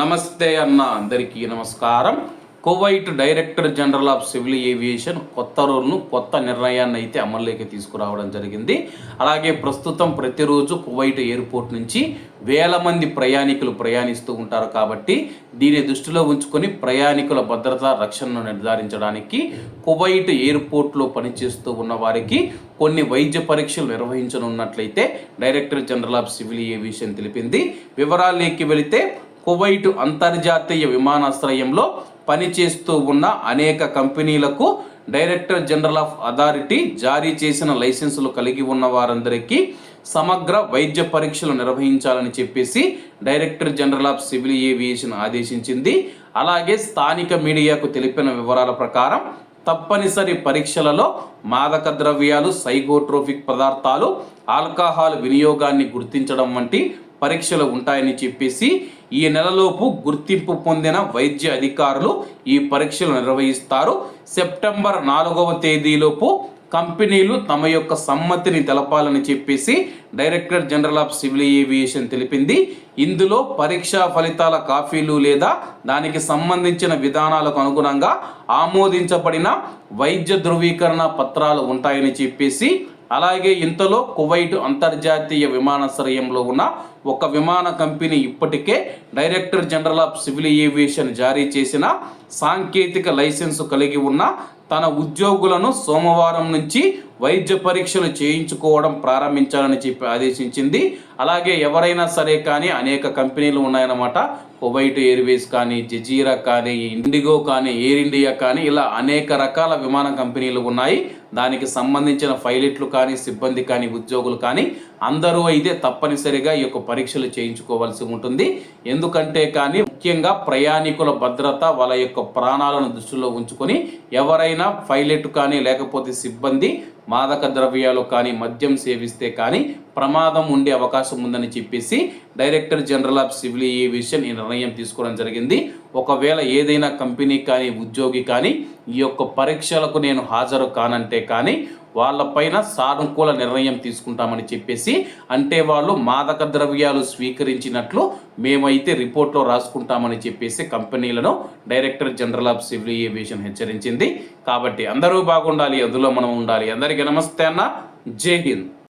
నమస్తే అన్న అందరికీ నమస్కారం. Kuwait director general of civil aviation కొత్త రూల్ను కొత్త నిర్ణయాన్ని అయితే అమల్లోకి తీసుకురావడం జరిగింది. అలాగే ప్రస్తుతం ప్రతిరోజు కువైట్ ఎయిర్పోర్ట్ నుంచి వేల మంది ప్రయాణికులు ప్రయాణిస్తూ ఉంటారు కాబట్టి దీని దృష్టిలో ఉంచుకొని ప్రయాణికుల భద్రత రక్షణను నిర్ధారించడానికి కువైట్ ఎయిర్పోర్ట్లో పనిచేస్తూ ఉన్న వారికి కొన్ని వైద్య పరీక్షలు నిర్వహించనున్నట్లయితే director general of civil aviation తెలిపింది. వివరాల్లోకి వెళితే కువైట్ అంతర్జాతీయ విమానాశ్రయంలో పనిచేస్తూ ఉన్న అనేక కంపెనీలకు డైరెక్టర్ జనరల్ ఆఫ్ అథారిటీ జారీ చేసిన లైసెన్సులు కలిగి ఉన్న వారందరికీ సమగ్ర వైద్య పరీక్షలు నిర్వహించాలని చెప్పేసి director general of civil aviation ఆదేశించింది. అలాగే స్థానిక మీడియాకు తెలిపిన వివరాల ప్రకారం తప్పనిసరి పరీక్షలలో మాదక ద్రవ్యాలు సైకోట్రోఫిక్ పదార్థాలు ఆల్కహాల్ వినియోగాన్ని గుర్తించడం వంటి పరీక్షలు ఉంటాయని చెప్పేసి ఈ నెలలోపు గుర్తింపు పొందిన వైద్య అధికారులు ఈ పరీక్షలు నిర్వహిస్తారు. సెప్టెంబర్ నాలుగవ తేదీలోపు కంపెనీలు తమ యొక్క సమ్మతిని తెలపాలని చెప్పేసి director general of civil aviation తెలిపింది. ఇందులో పరీక్షా ఫలితాల కాపీలు లేదా దానికి సంబంధించిన విధానాలకు అనుగుణంగా ఆమోదించబడిన వైద్య ధృవీకరణ పత్రాలు ఉంటాయని చెప్పేసి అలాగే ఇంతలో కువైట్ అంతర్జాతీయ విమానాశ్రయంలో ఉన్న ఒక విమాన కంపెనీ ఇప్పటికే director general of civil aviation జారీ చేసిన సాంకేతిక లైసెన్సు కలిగి ఉన్న తన ఉద్యోగులను సోమవారం నుంచి వైద్య పరీక్షలు చేయించుకోవడం ప్రారంభించాలని చెప్పి ఆదేశించింది. అలాగే ఎవరైనా సరే కానీ అనేక కంపెనీలు ఉన్నాయన్నమాట. కువైట్ ఎయిర్వేస్ కానీ జజీరా కానీ ఇండిగో కానీ ఎయిర్ ఇండియా కానీ ఇలా అనేక రకాల విమాన కంపెనీలు ఉన్నాయి. దానికి సంబంధించిన పైలట్లు కానీ సిబ్బంది కానీ ఉద్యోగులు కానీ అందరూ అయితే తప్పనిసరిగా ఈ యొక్క పరీక్షలు చేయించుకోవాల్సి ఉంటుంది. ఎందుకంటే కానీ ముఖ్యంగా ప్రయాణికుల భద్రత వాళ్ళ యొక్క ప్రాణాలను దృష్టిలో ఉంచుకొని ఎవరైనా పైలట్ కానీ లేకపోతే సిబ్బంది మాదక ద్రవ్యాలు కానీ మద్యం సేవిస్తే కానీ ప్రమాదం ఉండే అవకాశం ఉందని చెప్పేసి director general of civil aviation ఈ నిర్ణయం తీసుకోవడం జరిగింది. ఒకవేళ ఏదైనా కంపెనీ కానీ ఉద్యోగి కానీ ఈ యొక్క పరీక్షలకు నేను హాజరు కానంటే కానీ వాళ్ళపైన సానుకూల నిర్ణయం తీసుకుంటామని చెప్పేసి అంటే వాళ్ళు మాదక ద్రవ్యాలు స్వీకరించినట్లు మేమైతే రిపోర్ట్లో రాసుకుంటామని చెప్పేసి కంపెనీలను director general of civil aviation హెచ్చరించింది. కాబట్టి అందరూ బాగుండాలి అందులో మనం ఉండాలి. అందరికీ నమస్తే అన్న. జై హింద్.